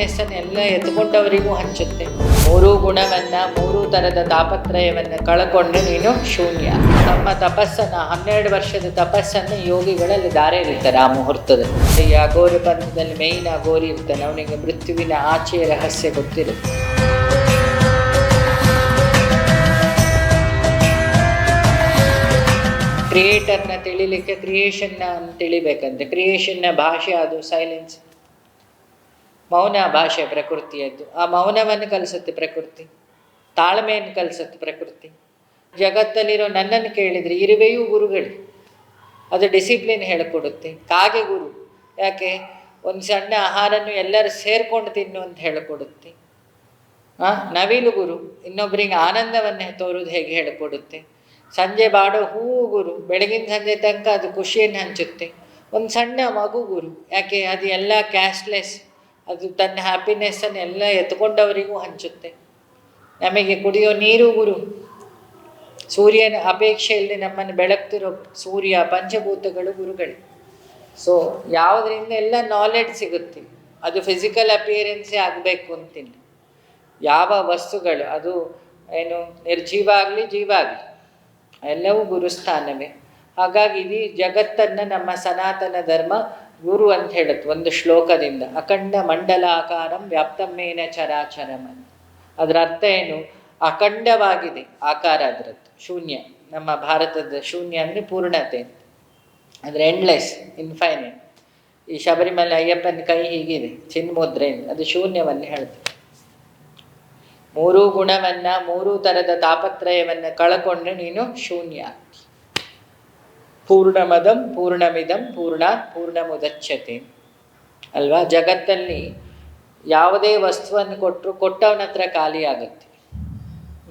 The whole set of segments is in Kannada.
ಹ್ಯಾಪಿನೆಸ್ ಎಲ್ಲ ಎತ್ಕೊಂಡವರಿಗೂ ಹಂಚುತ್ತೆ. ಮೂರೂ ಗುಣವನ್ನ, ಮೂರೂ ತರದ ತಾಪತ್ರಯವನ್ನು ಕಳ್ಕೊಂಡ್ರೆ ನೀನು ಶೂನ್ಯ. ನಮ್ಮ ತಪಸ್ಸನ್ನ, ಹನ್ನೆರಡು ವರ್ಷದ ತಪಸ್ಸನ್ನು ಯೋಗಿಗಳಲ್ಲಿ ದಾರೆ ಇರುತ್ತಾರೆ ಆ ಮುಹೂರ್ತದಲ್ಲಿ ಈ ಅಗೋರಿ ಬಂಧದಲ್ಲಿ ಮೇಯ್ನ್ ಅಗೋರಿ ಇರ್ತಾನೆ. ಅವನಿಗೆ ಮೃತ್ಯುವಿನ ಆಚೆಯ ರಹಸ್ಯ ಗೊತ್ತಿರುತ್ತೆ. ಕ್ರಿಯೇಟರ್ನ ತಿಳಿಲಿಕ್ಕೆ ಕ್ರಿಯೇಷನ್ನ ತಿಳಿಬೇಕಂತೆ. ಕ್ರಿಯೇಷನ್ನ ಭಾಷೆ ಅದು ಸೈಲೆನ್ಸ್ ಮೌನ ಭಾಷೆ ಪ್ರಕೃತಿಯದ್ದು. ಆ ಮೌನವನ್ನು ಕಲಿಸುತ್ತೆ ಪ್ರಕೃತಿ. ತಾಳ್ಮೆಯನ್ನು ಕಲಿಸುತ್ತೆ ಪ್ರಕೃತಿ. ಜಗತ್ತಲ್ಲಿರೋ ನನ್ನನ್ನು ಕೇಳಿದರೆ ಇರುವೆಯೂ ಗುರುಗಳು. ಅದು ಡಿಸಿಪ್ಲಿನ್ ಹೇಳಿಕೊಡುತ್ತೆ. ಕಾಗೆ ಗುರು. ಯಾಕೆ? ಒಂದು ಸಣ್ಣ ಆಹಾರನ್ನು ಎಲ್ಲರೂ ಸೇರ್ಕೊಂಡು ತಿನ್ನು ಅಂತ ಹೇಳಿಕೊಡುತ್ತೆ. ಹಾಂ ನವಿಲು ಗುರು. ಇನ್ನೊಬ್ಬರಿಗೆ ಆನಂದವನ್ನು ತೋರುವುದು ಹೇಗೆ ಹೇಳಿಕೊಡುತ್ತೆ? ಸಂಜೆ ಬಾಡೋ ಹೂವು ಗುರು. ಬೆಳಗಿನ ಸಂಜೆ ತನಕ ಅದು ಖುಷಿಯನ್ನು ಹಂಚುತ್ತೆ. ಒಂದು ಸಣ್ಣ ಮಗು ಗುರು. ಯಾಕೆ? ಅದು ಎಲ್ಲ ಕ್ಯಾಶ್ಲೆಸ್ ಅದು ತನ್ನ ಹ್ಯಾಪಿನೆಸ್ಸನ್ನು ಎಲ್ಲ ಎತ್ಕೊಂಡವರಿಗೂ ಹಂಚುತ್ತೆ. ನಮಗೆ ಕುಡಿಯೋ ನೀರು ಗುರು, ಸೂರ್ಯನ ಅಪೇಕ್ಷೆಯಲ್ಲಿ ನಮ್ಮನ್ನು ಬೆಳಗ್ತಿರೋ ಸೂರ್ಯ, ಪಂಚಭೂತಗಳು ಗುರುಗಳು. ಸೊ ಯಾವುದರಿಂದ ಎಲ್ಲ ನಾಲೆಡ್ಜ್ ಸಿಗುತ್ತೆ. ಅದು ಫಿಸಿಕಲ್ ಅಪಿಯರೆನ್ಸೇ ಆಗಬೇಕು ಅಂತಿಲ್ಲ ಯಾವ ವಸ್ತುಗಳು, ಅದು ಏನು ನಿರ್ಜೀವ ಆಗಲಿ, ಜೀವ ಆಗಲಿ, ಎಲ್ಲವೂ ಗುರುಸ್ಥಾನವೇ. ಹಾಗಾಗಿ ಇಡೀ ಜಗತ್ತನ್ನು ನಮ್ಮ ಸನಾತನ ಧರ್ಮ ಗುರು ಅಂತ ಹೇಳುತ್ತೆ, ಒಂದು ಶ್ಲೋಕದಿಂದ. ಅಖಂಡ ಮಂಡಲಾಕಾರಂ ವ್ಯಾಪ್ತಮೇನ ಚರಾಚರಂ ಅಂತ ಅದರ ಅರ್ಥ ಏನು? ಅಖಂಡವಾಗಿದೆ ಆಕಾರ ಅದರದ್ದು, ಶೂನ್ಯ. ನಮ್ಮ ಭಾರತದ ಶೂನ್ಯ ಅಂದರೆ ಪೂರ್ಣತೆ ಅಂದರೆ ಎಂಡ್ಲೆಸ್ ಇನ್ಫೈನೈಟ್ ಈ ಶಬರಿಮಲೆ ಅಯ್ಯಪ್ಪನ ಕೈ ಹೀಗಿದೆ, ಚಿನ್ಮುದ್ರೆ ಅದು ಶೂನ್ಯವನ್ನು ಹೇಳ್ತದೆ ಮೂರೂ ಗುಣವನ್ನು, ಮೂರೂ ಥರದ ತಾಪತ್ರಯವನ್ನು ಕಳ್ಕೊಂಡು ನೀನು ಶೂನ್ಯ ಪೂರ್ಣಮದಂ ಪೂರ್ಣಮಿದಂ ಪೂರ್ಣ ಪೂರ್ಣಮುದಚ್ಯತೆ. ಅಲ್ವಾ? ಜಗತ್ತಲ್ಲಿ ಯಾವುದೇ ವಸ್ತುವನ್ನು ಕೊಟ್ಟರು ಕೊಟ್ಟವನ ಹತ್ರ ಖಾಲಿ ಆಗುತ್ತೆ.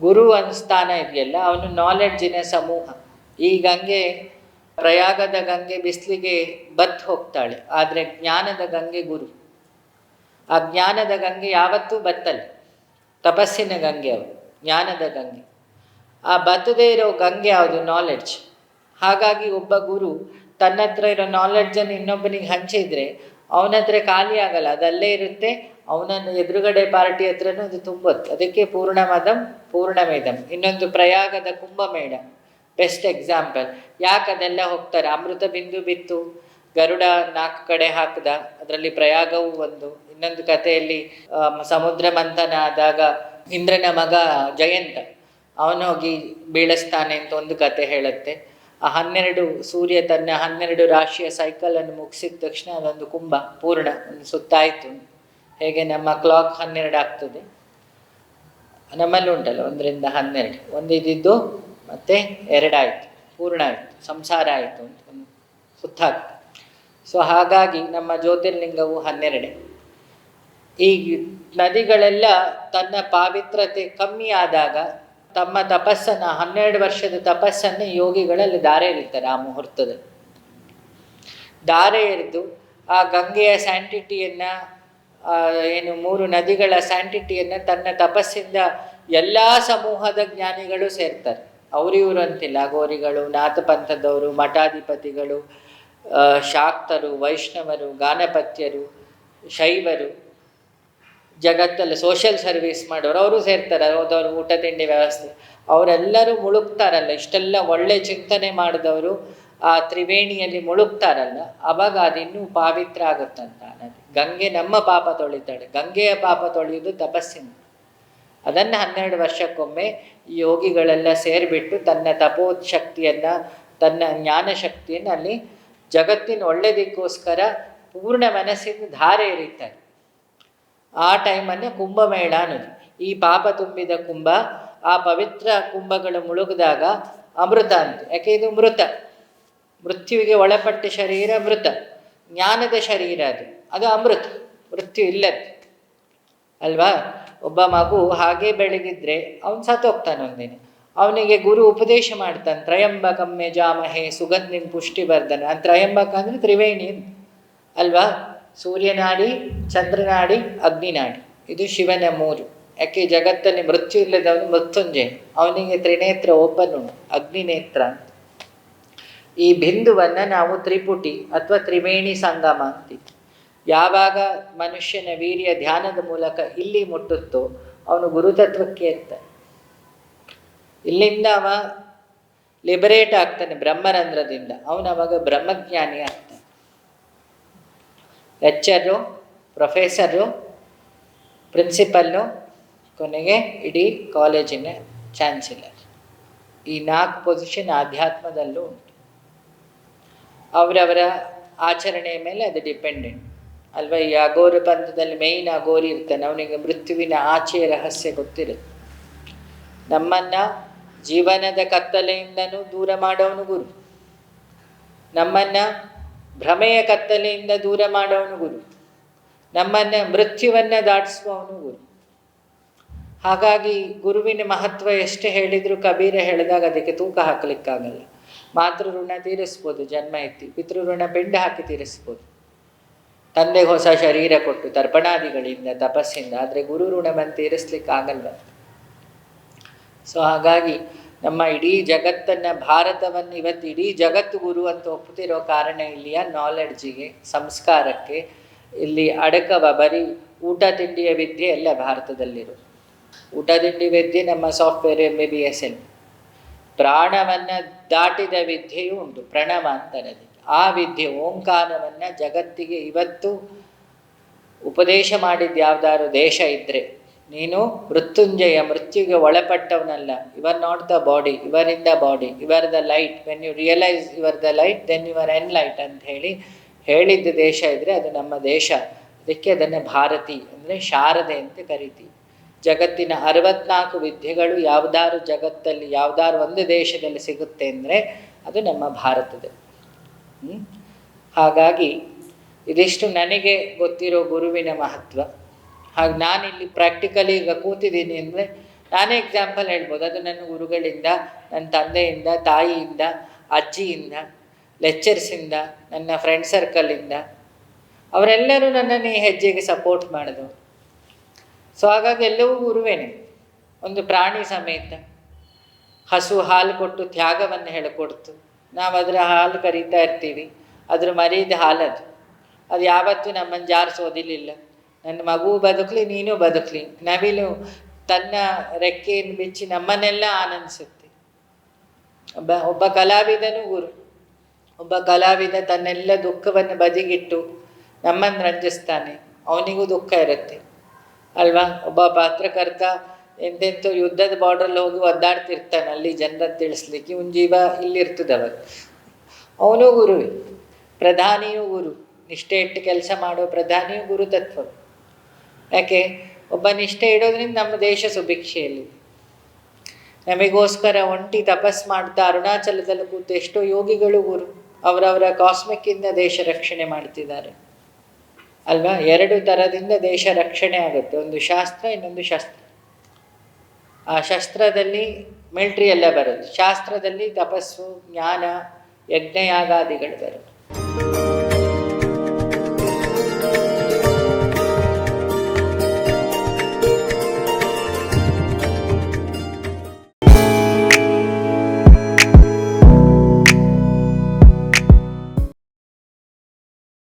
ಗುರು ಅನುಸ್ಥಾನ ಸ್ಥಾನ ಇದೆಯಲ್ಲ, ಅವನು ನಾಲೆಡ್ಜಿನ ಸಮೂಹ. ಈ ಗಂಗೆ ಪ್ರಯಾಗದ ಗಂಗೆ ಬಿಸಿಲಿಗೆ ಬತ್ತು ಹೋಗ್ತಾಳೆ, ಆದರೆ ಜ್ಞಾನದ ಗಂಗೆ ಗುರು. ಆ ಜ್ಞಾನದ ಗಂಗೆ ಯಾವತ್ತೂ ಬತ್ತಲ್ಲ, ತಪಸ್ಸಿನ ಗಂಗೆ ಅವರು ಜ್ಞಾನದ ಗಂಗೆ. ಆ ಬತ್ತದೇ ಇರೋ ಗಂಗೆ ಯಾವುದು? ನಾಲೆಡ್ಜ್ ಹಾಗಾಗಿ ಒಬ್ಬ ಗುರು ತನ್ನ ಹತ್ರ ಇರೋ ನಾಲೆಡ್ಜನ್ನು ಇನ್ನೊಬ್ಬನಿಗೆ ಹಂಚಿದ್ರೆ ಅವನ ಹತ್ರ ಖಾಲಿ ಆಗಲ್ಲ, ಅದಲ್ಲೇ ಇರುತ್ತೆ. ಅವನನ್ನು ಎದುರುಗಡೆ ಪಾರ್ಟಿ ಹತ್ರನೂ ಅದು ತುಂಬುತ್ತೆ. ಅದಕ್ಕೆ ಪೂರ್ಣಮದಂ, ಪೂರ್ಣಮೇದಂ. ಇನ್ನೊಂದು ಪ್ರಯಾಗದ ಕುಂಭಮೇಳ. ಬೆಸ್ಟ್ ಎಕ್ಸಾಂಪಲ್ ಯಾಕೆ ಅದೆಲ್ಲ ಹೋಗ್ತಾರೆ? ಅಮೃತ ಬಿಂದು ಬಿತ್ತು, ಗರುಡ ನಾಲ್ಕು ಕಡೆ ಹಾಕಿದ, ಅದರಲ್ಲಿ ಪ್ರಯಾಗವೂ ಒಂದು. ಇನ್ನೊಂದು ಕಥೆಯಲ್ಲಿ ಸಮುದ್ರ ಮಂಥನ ಆದಾಗ ಇಂದ್ರನ ಮಗ ಜಯಂತ ಅವನೋಗಿ ಬೀಳಿಸ್ತಾನೆ ಅಂತ ಒಂದು ಕತೆ ಹೇಳುತ್ತೆ. ಆ ಹನ್ನೆರಡು ಸೂರ್ಯ ತನ್ನ ಹನ್ನೆರಡು ರಾಶಿಯ ಸೈಕಲನ್ನು ಮುಗಿಸಿದ ತಕ್ಷಣ ಅದೊಂದು ಕುಂಭ ಪೂರ್ಣ ಒಂದು ಸುತ್ತಾಯಿತು. ಹೇಗೆ ನಮ್ಮ ಕ್ಲಾಕ್ ಹನ್ನೆರಡು ಆಗ್ತದೆ? ನಮ್ಮಲ್ಲಿ ಉಂಟಲ್ಲ, ಒಂದರಿಂದ ಹನ್ನೆರಡು. ಒಂದು ಇದ್ದಿದ್ದು ಮತ್ತೆ ಎರಡಾಯಿತು ಪೂರ್ಣ ಆಯಿತು, ಸಂಸಾರ ಆಯಿತು ಅಂತ ಒಂದು ಸುತ್ತಾಗ್ತದೆ. ಸೊ ಹಾಗಾಗಿ ನಮ್ಮ ಜ್ಯೋತಿರ್ಲಿಂಗವು ಹನ್ನೆರಡೇ. ಈ ನದಿಗಳೆಲ್ಲ ತನ್ನ ಪಾವಿತ್ರತೆ ಕಮ್ಮಿ ಆದಾಗ ತಮ್ಮ ತಪಸ್ಸನ್ನು, ಹನ್ನೆರಡು ವರ್ಷದ ತಪಸ್ಸನ್ನು ಯೋಗಿಗಳಲ್ಲಿ ದಾರೆ ಎರಿತಾರೆ ಆ ಮುಹೂರ್ತದಲ್ಲಿ. ದಾರೆ ಎರೆದು ಆ ಗಂಗೆಯ ಸ್ಯಾಂಟಿಟಿಯನ್ನು ಏನು ಮೂರು ನದಿಗಳ ಸ್ಯಾಂಟಿಟಿಯನ್ನು ತನ್ನ ತಪಸ್ಸಿಂದ ಎಲ್ಲ ಸಮೂಹದ ಜ್ಞಾನಿಗಳು ಸೇರ್ತಾರೆ. ಅವರಿವರು ಅಂತಿಲ್ಲ ಅಗೋರಿಗಳು ನಾಥಪಂಥದವರು, ಮಠಾಧಿಪತಿಗಳು ಶಾಕ್ತರು, ವೈಷ್ಣವರು, ಗಾನಪತ್ಯರು, ಶೈವರು. ಜಗತ್ತಲ್ಲಿ ಸೋಷಿಯಲ್ ಸರ್ವಿಸ್ ಮಾಡೋರು, ಅವರು ಸೇರ್ತಾರೆ ಹೋದವರು ಊಟ, ತಿಂಡಿ ವ್ಯವಸ್ಥೆ. ಅವರೆಲ್ಲರೂ ಮುಳುಗ್ತಾರಲ್ಲ, ಇಷ್ಟೆಲ್ಲ ಒಳ್ಳೆ ಚಿಂತನೆ ಮಾಡಿದವರು ಆ ತ್ರಿವೇಣಿಯಲ್ಲಿ ಮುಳುಗ್ತಾರಲ್ಲ, ಅವಾಗ ಅದಿನ್ನೂ ಪಾವಿತ್ರ ಆಗುತ್ತಂತ ನದಿ ಗಂಗೆ ನಮ್ಮ ಪಾಪ ತೊಳಿತಾಳೆ. ಗಂಗೆಯ ಪಾಪ ತೊಳೆಯುವುದು ತಪಸ್ಸಿನ ಅದನ್ನು ಹನ್ನೆರಡು ವರ್ಷಕ್ಕೊಮ್ಮೆ ಯೋಗಿಗಳೆಲ್ಲ ಸೇರಿಬಿಟ್ಟು ತನ್ನ ತಪೋಶಕ್ತಿಯನ್ನು, ತನ್ನ ಜ್ಞಾನ ಶಕ್ತಿಯನ್ನು ಅಲ್ಲಿ ಜಗತ್ತಿನ ಒಳ್ಳೆಯದಕ್ಕೋಸ್ಕರ ಪೂರ್ಣ ಮನಸ್ಸಿನ ಧಾರೆ ಎರೀತಾರೆ. ಆ ಟೈಮನ್ನೇ ಕುಂಭಮೇಳ ಅನ್ನೋದು. ಈ ಪಾಪ ತುಂಬಿದ ಕುಂಭ, ಆ ಪವಿತ್ರ ಕುಂಭಗಳು ಮುಳುಗಿದಾಗ ಅಮೃತ ಅಂತ ಯಾಕೆ ಇದು ಮೃತ? ಮೃತ್ಯುವಿಗೆ ಒಳಪಟ್ಟ ಶರೀರ ಮೃತ. ಜ್ಞಾನದ ಶರೀರ ಅದು. ಅದು ಅಮೃತ. ಮೃತ್ಯು ಇಲ್ಲದ್ದು. ಅಲ್ವಾ? ಒಬ್ಬ ಮಗು ಹಾಗೆ ಬೆಳಗಿದ್ರೆ ಅವನು ಸತ್ತೋಗ್ತಾನೆ ಒಂದಿನ. ಅವನಿಗೆ ಗುರು ಉಪದೇಶ ಮಾಡ್ತಾನೆ ತ್ರಯಂಬಕಮ್ಮೆ ಜಾಮಹೆ ಸುಗಂಧಿನ ಅಂದ್ರೆ ತ್ರಯಂಬಕ ಅಂದರೆ ತ್ರಿವೇಣಿ ಅಲ್ವಾ? ಸೂರ್ಯನಾಡಿ, ಚಂದ್ರನಾಡಿ, ಅಗ್ನಿನಾಡಿ. ಇದು ಶಿವನ ಮೂರು. ಯಾಕೆ ಜಗತ್ತಲ್ಲಿ ಮೃತ್ಯು ಇಲ್ಲದವನು ಮೃತ್ಯುಂಜಯ? ಅವನಿಗೆ ತ್ರಿನೇತ್ರ ಉಂಟು ಅಗ್ನಿನೇತ್ರ ಈ ಬಿಂದುವನ್ನು ನಾವು ತ್ರಿಪುಟಿ ಅಥವಾ ತ್ರಿವೇಣಿ ಸಂಗಮ ಅಂತೀವಿ. ಯಾವಾಗ ಮನುಷ್ಯನ ವೀರ್ಯ ಧ್ಯಾನದ ಮೂಲಕ ಇಲ್ಲಿ ಮುಟ್ಟುತ್ತೋ ಅವನು ಗುರುತತ್ವಕ್ಕೆ ಅಂತ. ಇಲ್ಲಿಂದ ಅವ ಲಿಬರೇಟ್ ಆಗ್ತಾನೆ ಬ್ರಹ್ಮರಂಧ್ರದಿಂದ. ಅವನು ಅವಾಗ ಬ್ರಹ್ಮಜ್ಞಾನಿ ಆಗ್ತಾನೆ ಲೆಕ್ಚರು ಪ್ರೊಫೆಸರು ಪ್ರಿನ್ಸಿಪಲ್ಲು ಕೊನೆಗೆ ಇಡೀ ಕಾಲೇಜಿನ ಚಾನ್ಸಲರ್ ಈ ನಾಲ್ಕು ಪೊಸಿಷನ್ ಆಧ್ಯಾತ್ಮದಲ್ಲೂ ಉಂಟು. ಅವರವರ ಆಚರಣೆಯ ಮೇಲೆ ಅದು ಡಿಪೆಂಡೆಂಟ್ ಅಲ್ವಾ, ಈ ಅಗೋರ ಪಂಥದಲ್ಲಿ ಮೇಯ್ನ್ ಅಗೋರಿ ಇರ್ತಾನೆ, ಅವನಿಗೆ ಮೃತ್ಯುವಿನ ಆಚೆಯ ರಹಸ್ಯ ಗೊತ್ತಿರುತ್ತೆ. ನಮ್ಮನ್ನು ಜೀವನದ ಕತ್ತಲೆಯಿಂದನೂ ದೂರ ಮಾಡೋನು ಗುರು. ನಮ್ಮನ್ನು ಭ್ರಮೆಯ ಕತ್ತಲೆಯಿಂದ ದೂರ ಮಾಡೋನು ಗುರು. ನಮ್ಮನ್ನು ಮೃತ್ಯುವನ್ನು ದಾಟಿಸುವವನು ಗುರು. ಹಾಗಾಗಿ ಗುರುವಿನ ಮಹತ್ವ ಎಷ್ಟು ಹೇಳಿದರೂ ಕಬೀರ ಹೇಳಿದಾಗ ಅದಕ್ಕೆ ತೂಕ ಹಾಕಲಿಕ್ಕಾಗಲ್ಲ. ಮಾತೃ ಋಣ ತೀರಿಸ್ಬೋದು, ಜನ್ಮ ಎತ್ತಿ ಪಿತೃಋಣ ಬೆಂಡ ಹಾಕಿ ತೀರಿಸ್ಬೋದು. ತಂದೆಗೆ ಹೊಸ ಶರೀರ ಕೊಟ್ಟು ತರ್ಪಣಾದಿಗಳಿಂದ, ತಪಸ್ಸಿಂದ, ಆದರೆ ಗುರು ಋಣವನ್ನು ತೀರಿಸ್ಲಿಕ್ಕೆ ಆಗಲ್ವ ಸೊ ಹಾಗಾಗಿ ನಮ್ಮ ಇಡೀ ಜಗತ್ತನ್ನು, ಭಾರತವನ್ನು ಇವತ್ತು ಇಡೀ ಜಗತ್ತು ಗುರು ಅಂತ ಒಪ್ಪುತ್ತಿರೋ ಕಾರಣ ಇಲ್ಲಿಯ ನಾಲೆಡ್ಜಿಗೆ ಸಂಸ್ಕಾರಕ್ಕೆ ಇಲ್ಲಿ ಅಡಕವ ಬರೀ ಊಟ ತಿಂಡಿಯ ವಿದ್ಯೆ ಎಲ್ಲ ಭಾರತದಲ್ಲಿರು. ಊಟ ತಿಂಡಿ ವಿದ್ಯೆ ನಮ್ಮ software M B B S N ಪ್ರಾಣವನ್ನು ದಾಟಿದ ವಿದ್ಯೆಯೂ ಉಂಟು, ಪ್ರಣವ ಅದಕ್ಕೆ ಆ ವಿದ್ಯೆ, ಓಂಕಾರವನ್ನು ಜಗತ್ತಿಗೆ ಇವತ್ತು ಉಪದೇಶ ಮಾಡಿದ ಯಾವ್ದಾದ್ರು ದೇಶ ಇದ್ದರೆ ನೀನು ಮೃತ್ಯುಂಜಯ, ಮೃತ್ಯುಗೆ ಒಳಪಟ್ಟವನಲ್ಲ. Ever not the body ever in the body ever the light when you realise ever the light then you are enlight ಅಂತ ಹೇಳಿ ಹೇಳಿದ್ದ ದೇಶ ಇದ್ದರೆ ಅದು ನಮ್ಮ ದೇಶ. ಅದಕ್ಕೆ ಅದನ್ನು ಭಾರತಿ ಅಂದರೆ ಶಾರದೆ ಅಂತ ಕರಿತೀವಿ. ಜಗತ್ತಿನ ಅರವತ್ನಾಲ್ಕು ವಿದ್ಯೆಗಳು ಯಾವ್ದಾರು ಜಗತ್ತಲ್ಲಿ ಯಾವ್ದಾರು ಒಂದು ದೇಶದಲ್ಲಿ ಸಿಗುತ್ತೆ ಅಂದರೆ ಅದು ನಮ್ಮ ಭಾರತದ ಹಾಗಾಗಿ ಇದಿಷ್ಟು ನನಗೆ ಗೊತ್ತಿರೋ ಗುರುವಿನ ಮಹತ್ವ. ಹಾಗೆ ಇಲ್ಲಿ ಪ್ರಾಕ್ಟಿಕಲಿ ಈಗ ಕೂತಿದ್ದೀನಿ ಅಂದರೆ ನಾನೇ ಎಕ್ಸಾಂಪಲ್ ಹೇಳ್ಬೋದು. ಅದು ನನ್ನ ಗುರುಗಳಿಂದ, ನನ್ನ ತಂದೆಯಿಂದ, ತಾಯಿಯಿಂದ, ಅಜ್ಜಿಯಿಂದ ಲೆಕ್ಚರ್ಸಿಂದ ನನ್ನ ಫ್ರೆಂಡ್ ಸರ್ಕಲಿಂದ ಅವರೆಲ್ಲರೂ ನನ್ನನ್ನು ಈ ಹೆಜ್ಜೆಗೆ ಸಪೋರ್ಟ್ ಮಾಡಿದ್ರು. ಸೊ ಹಾಗಾಗಿ ಎಲ್ಲವೂ ಗುರುವೇನೆ. ಒಂದು ಪ್ರಾಣಿ ಸಮೇತ ಹಸು ಹಾಲು ಕೊಟ್ಟು ತ್ಯಾಗವನ್ನು ಹೇಳಿಕೊಡ್ತು. ನಾವು ಅದರ ಹಾಲು ಕರೀತಾ ಇರ್ತೀವಿ. ಅದ್ರ ಮರೀದ ಹಾಲದು. ಅದು ಯಾವತ್ತೂ ನಮ್ಮನ್ನು ಜಾರಿಸೋದಿಲ್ಲ ನನ್ನ ಮಗು ಬದುಕಲಿ, ನೀನು ಬದುಕಲಿ. ನವಿಲು ತನ್ನ ರೆಕ್ಕೆಯನ್ನು ಬಿಚ್ಚಿ ನಮ್ಮನ್ನೆಲ್ಲ ಆನಂದಿಸುತ್ತೆ. ಒಬ್ಬ ಒಬ್ಬ ಕಲಾವಿದನು ಗುರು. ಒಬ್ಬ ಕಲಾವಿದ ತನ್ನೆಲ್ಲ ದುಃಖವನ್ನು ಬದಿಗಿಟ್ಟು ನಮ್ಮನ್ನು ರಂಜಿಸ್ತಾನೆ. ಅವನಿಗೂ ದುಃಖ ಇರುತ್ತೆ. ಅಲ್ವಾ? ಒಬ್ಬ ಪಾತ್ರಕರ್ತ ಎಂತೆಂಥೋ ಯುದ್ಧದ ಬಾರ್ಡ್ರಲ್ಲಿ ಹೋಗಿ ಒದ್ದಾಡ್ತಿರ್ತಾನೆ. ಅಲ್ಲಿ ಜನರ ತಿಳಿಸ್ಲಿಕ್ಕೆ ಒಂದು ಜೀವ ಇಲ್ಲಿರ್ತದೆ ಅವಾಗ ಅವನು ಗುರುವೇ. ಪ್ರಧಾನಿಯೂ ಗುರು. ನಿಷ್ಠೆ ಇಟ್ಟು ಕೆಲಸ ಮಾಡೋ ಪ್ರಧಾನಿಯೂ ಗುರು ತತ್ವ ಯಾಕೆ? ಒಬ್ಬ ನಿಷ್ಠೆ ಇಡೋದ್ರಿಂದ ನಮ್ಮ ದೇಶ ಸುಭಿಕ್ಷೆಯಲ್ಲಿ ನಮಗೋಸ್ಕರ ಒಂಟಿ ತಪಸ್ ಮಾಡ್ತಾ ಅರುಣಾಚಲದಲ್ಲಿ ಕೂತು ಎಷ್ಟೋ ಯೋಗಿಗಳು ಗುರು, ಅವರವರ ಕಾಸ್ಮಿಕ್ಕಿಂದ ದೇಶ ರಕ್ಷಣೆ ಮಾಡ್ತಿದ್ದಾರೆ. ಅಲ್ವಾ? ಎರಡು ಥರದಿಂದ ದೇಶ ರಕ್ಷಣೆ ಆಗುತ್ತೆ. ಒಂದು ಶಾಸ್ತ್ರ, ಇನ್ನೊಂದು ಶಸ್ತ್ರ. ಆ ಶಸ್ತ್ರದಲ್ಲಿ ಮಿಲ್ಟ್ರಿ ಎಲ್ಲ ಬರೋದು ಶಾಸ್ತ್ರದಲ್ಲಿ ತಪಸ್ಸು, ಜ್ಞಾನ, ಯಜ್ಞಯಾಗಾದಿಗಳು ಬರುತ್ತೆ.